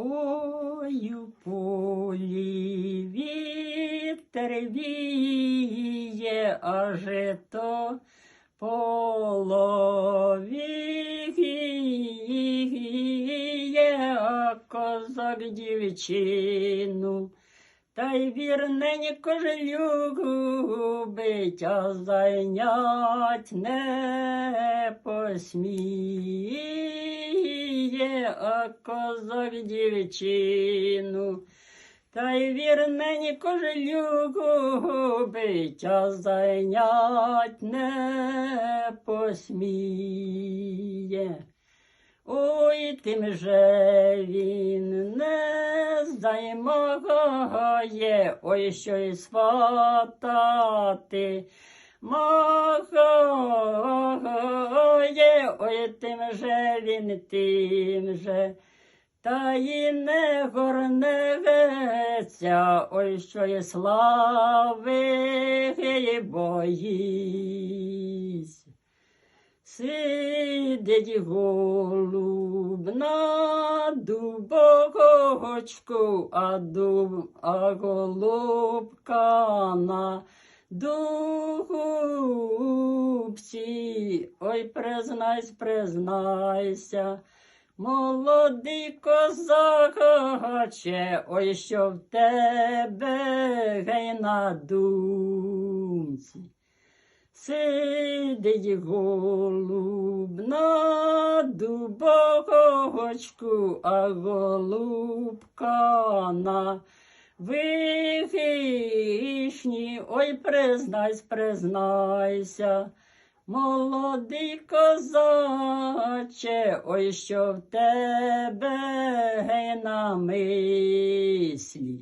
Ой, у полі вітер віє, а жито половіє, а козак дівчину. Та й вірненько ж любить, а зайнять не посміє, а козак дівчину. Та й вірненько ж любить, а зайнять не посміє. Ой, тим же він не займагає, ой, що й сватати махає, ой, тим же він, тим же. Та й не горнеться, ой, що й слави боїсь. Сидить голуб на дубочку, а, дуб, а голубка на дубці. Ой, признайся, признайся, молодий козаче, ой, що в тебе гей на думці. Сидить голуб на дубочку, а голубка на вишні. Ой, признайся, признайся, молодий козаче, ой, що в тебе гей на мислі.